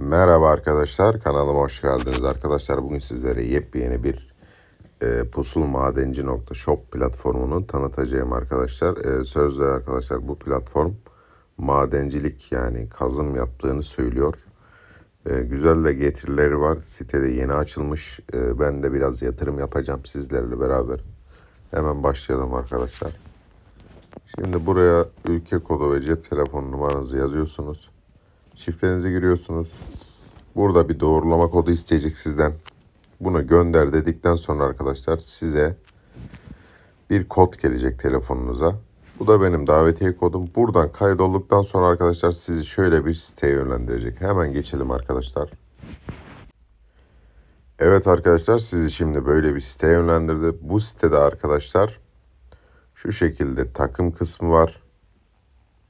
Merhaba arkadaşlar, kanalıma hoş geldiniz arkadaşlar. Bugün sizlere yepyeni bir e, pusulmadenci.shop platformunu tanıtacağım arkadaşlar. E, sözde arkadaşlar bu platform madencilik yani kazım yaptığını söylüyor. E, güzel de getirileri var. Sitede yeni açılmış. E, ben de biraz yatırım yapacağım sizlerle beraber. Hemen başlayalım arkadaşlar. Şimdi buraya ülke kodu ve cep telefon numaranızı yazıyorsunuz. Şifrenizi giriyorsunuz. Burada bir doğrulama kodu isteyecek sizden. Bunu gönder dedikten sonra arkadaşlar size bir kod gelecek telefonunuza. Bu da benim davetiye kodum. Buradan kaydolduktan sonra arkadaşlar sizi şöyle bir siteye yönlendirecek. Hemen geçelim arkadaşlar. Evet arkadaşlar sizi şimdi böyle bir siteye yönlendirdi. Bu sitede arkadaşlar şu şekilde takım kısmı var.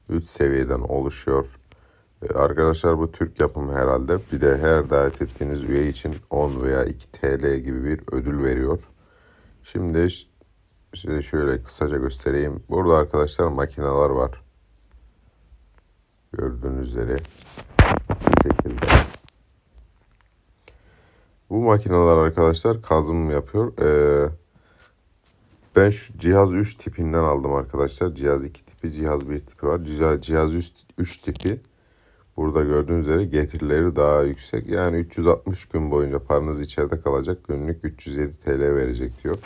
3 seviyeden oluşuyor. Ee, Arkadaşlar bu Türk yapımı herhalde. Bir de her davet ettiğiniz üye için 10 veya 2 TL gibi bir ödül veriyor. Şimdi size şöyle kısaca göstereyim. Burada arkadaşlar makineler var. Gördüğünüz üzere bu şekilde. Bu makineler arkadaşlar kazım yapıyor. Ee, ben şu cihaz 3 tipinden aldım arkadaşlar. Cihaz 2 tipi, cihaz 1 tipi var. Cihaz, cihaz 3 tipi. Burada gördüğünüz üzere getirileri daha yüksek. Yani 360 gün boyunca paranız içeride kalacak. Günlük 307 TL verecek diyor.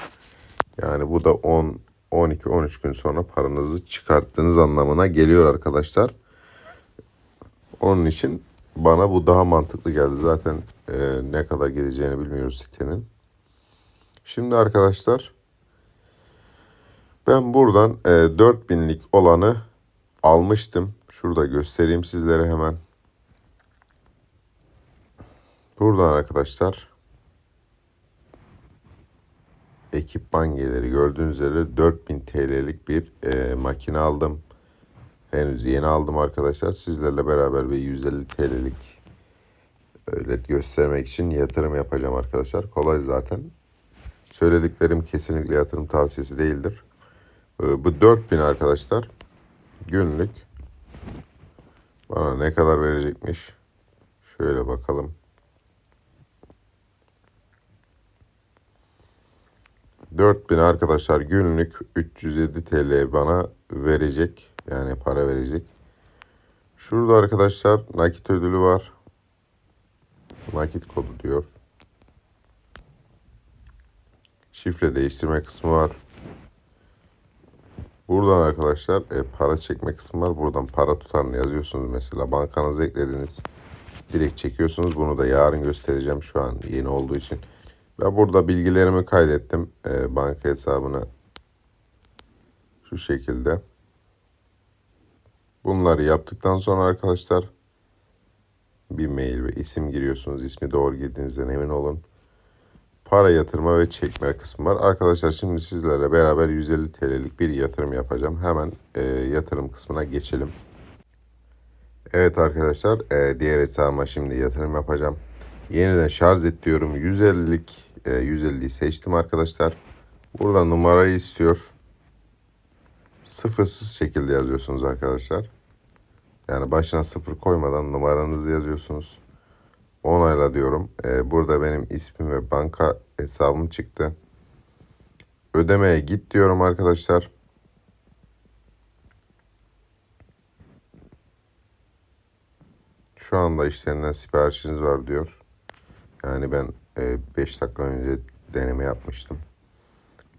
Yani bu da 10, 12, 13 gün sonra paranızı çıkarttığınız anlamına geliyor arkadaşlar. Onun için bana bu daha mantıklı geldi. Zaten e, ne kadar gideceğini bilmiyoruz sitenin. Şimdi arkadaşlar ben buradan e, 4000'lik olanı almıştım. Şurada göstereyim sizlere hemen. Buradan arkadaşlar ekipman geliri gördüğünüz üzere 4000 TL'lik bir e, makine aldım. Henüz yeni aldım arkadaşlar. Sizlerle beraber bir 150 TL'lik öyle göstermek için yatırım yapacağım arkadaşlar. Kolay zaten. Söylediklerim kesinlikle yatırım tavsiyesi değildir. E, bu 4000 arkadaşlar günlük bana ne kadar verecekmiş? Şöyle bakalım. 4000 arkadaşlar günlük 307 TL bana verecek. Yani para verecek. Şurada arkadaşlar nakit ödülü var. Nakit kodu diyor. Şifre değiştirme kısmı var. Buradan arkadaşlar e, para çekme kısmı var. Buradan para tutarını yazıyorsunuz mesela. Bankanızı eklediniz. Direkt çekiyorsunuz. Bunu da yarın göstereceğim şu an yeni olduğu için. Ben burada bilgilerimi kaydettim. E, banka hesabına. Şu şekilde. Bunları yaptıktan sonra arkadaşlar bir mail ve isim giriyorsunuz. İsmi doğru girdiğinizden emin olun para yatırma ve çekme kısmı var. Arkadaşlar şimdi sizlerle beraber 150 TL'lik bir yatırım yapacağım. Hemen e, yatırım kısmına geçelim. Evet arkadaşlar e, diğer hesabıma şimdi yatırım yapacağım. Yeniden şarj et diyorum. 150'lik e, 150'yi seçtim arkadaşlar. Burada numarayı istiyor. Sıfırsız şekilde yazıyorsunuz arkadaşlar. Yani başına sıfır koymadan numaranızı yazıyorsunuz onayla diyorum. Ee, burada benim ismim ve banka hesabım çıktı. Ödemeye git diyorum arkadaşlar. Şu anda işlerinden siparişiniz var diyor. Yani ben 5 dakika önce deneme yapmıştım.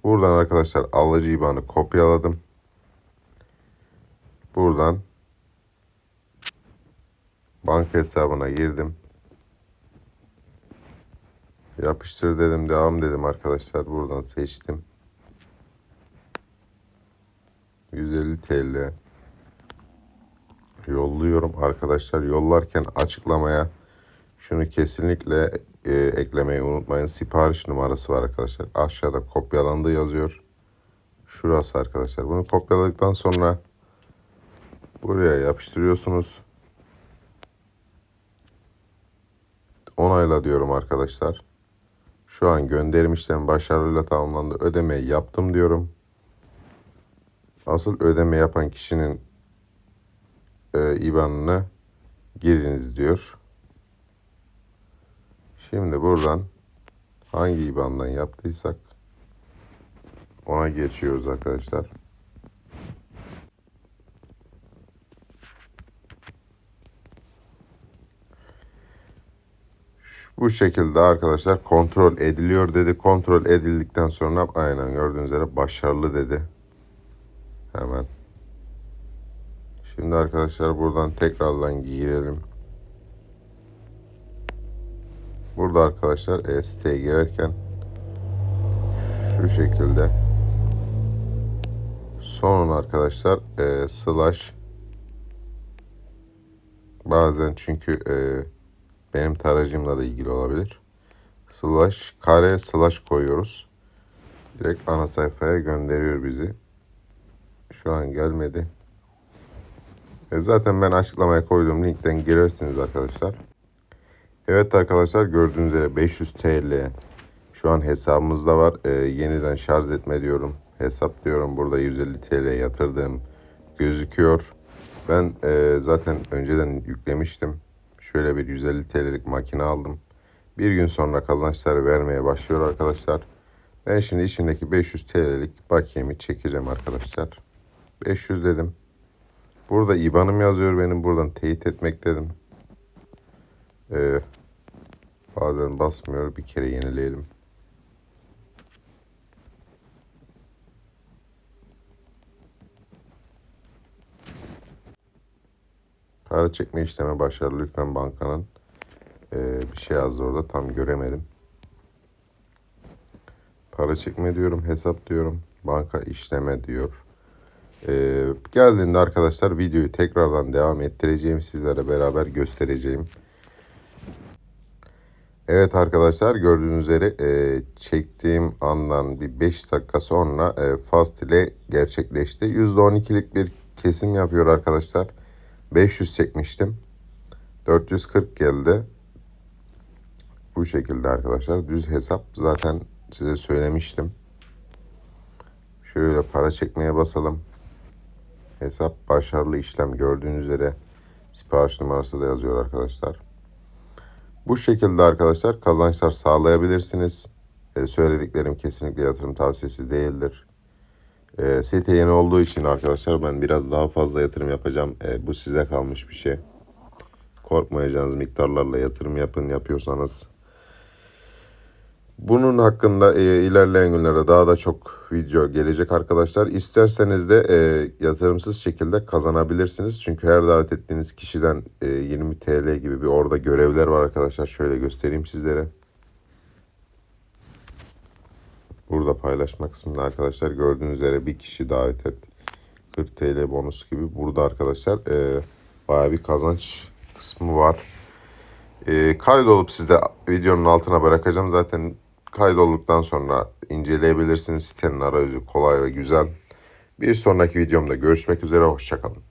Buradan arkadaşlar alıcı IBAN'ı kopyaladım. Buradan banka hesabına girdim. Yapıştır dedim devam dedim arkadaşlar. Buradan seçtim. 150 TL yolluyorum. Arkadaşlar yollarken açıklamaya şunu kesinlikle e, eklemeyi unutmayın. Sipariş numarası var arkadaşlar. Aşağıda kopyalandı yazıyor. Şurası arkadaşlar. Bunu kopyaladıktan sonra buraya yapıştırıyorsunuz. Onayla diyorum arkadaşlar şu an gönderim işlemi başarıyla tamamlandı. Ödemeyi yaptım diyorum. Asıl ödeme yapan kişinin e, IBAN'ını giriniz diyor. Şimdi buradan hangi IBAN'dan yaptıysak ona geçiyoruz arkadaşlar. Bu şekilde arkadaşlar kontrol ediliyor dedi. Kontrol edildikten sonra aynen gördüğünüz üzere başarılı dedi. Hemen. Şimdi arkadaşlar buradan tekrardan girelim. Burada arkadaşlar e, siteye girerken şu şekilde sonun arkadaşlar e, slash bazen çünkü e, benim tarayıcımla da ilgili olabilir. Slash kare slash koyuyoruz. Direkt ana sayfaya gönderiyor bizi. Şu an gelmedi. E zaten ben açıklamaya koyduğum linkten girersiniz arkadaşlar. Evet arkadaşlar gördüğünüz üzere 500 TL şu an hesabımızda var. E, yeniden şarj etme diyorum. Hesap diyorum. Burada 150 TL yatırdığım gözüküyor. Ben e, zaten önceden yüklemiştim. Şöyle bir 150 TL'lik makine aldım. Bir gün sonra kazançları vermeye başlıyor arkadaşlar. Ben şimdi içindeki 500 TL'lik bakiyemi çekeceğim arkadaşlar. 500 dedim. Burada IBAN'ım yazıyor benim. Buradan teyit etmek dedim. Ee, bazen basmıyor. Bir kere yenileyelim. Para çekme işlemi başarılı. Lütfen bankanın ee, bir şey yazdı orada. Tam göremedim. Para çekme diyorum. Hesap diyorum. Banka işleme diyor. Ee, geldiğinde arkadaşlar videoyu tekrardan devam ettireceğim. Sizlere beraber göstereceğim. Evet arkadaşlar gördüğünüz üzere e, çektiğim andan bir 5 dakika sonra e, fast ile gerçekleşti. %12'lik bir kesim yapıyor arkadaşlar. 500 çekmiştim. 440 geldi. Bu şekilde arkadaşlar. Düz hesap zaten size söylemiştim. Şöyle para çekmeye basalım. Hesap başarılı işlem gördüğünüz üzere sipariş numarası da yazıyor arkadaşlar. Bu şekilde arkadaşlar kazançlar sağlayabilirsiniz. Ee, söylediklerim kesinlikle yatırım tavsiyesi değildir. Ee, site yeni olduğu için arkadaşlar ben biraz daha fazla yatırım yapacağım. Ee, bu size kalmış bir şey. Korkmayacağınız miktarlarla yatırım yapın yapıyorsanız. Bunun hakkında e, ilerleyen günlerde daha da çok video gelecek arkadaşlar. İsterseniz de e, yatırımsız şekilde kazanabilirsiniz. Çünkü her davet ettiğiniz kişiden e, 20 TL gibi bir orada görevler var arkadaşlar. Şöyle göstereyim sizlere. Burada paylaşma kısmında arkadaşlar gördüğünüz üzere bir kişi davet et. 40 TL bonus gibi. Burada arkadaşlar e, baya bir kazanç kısmı var. E, kaydolup sizde videonun altına bırakacağım. Zaten kaydolduktan sonra inceleyebilirsiniz. Sitenin arayüzü kolay ve güzel. Bir sonraki videomda görüşmek üzere. Hoşçakalın.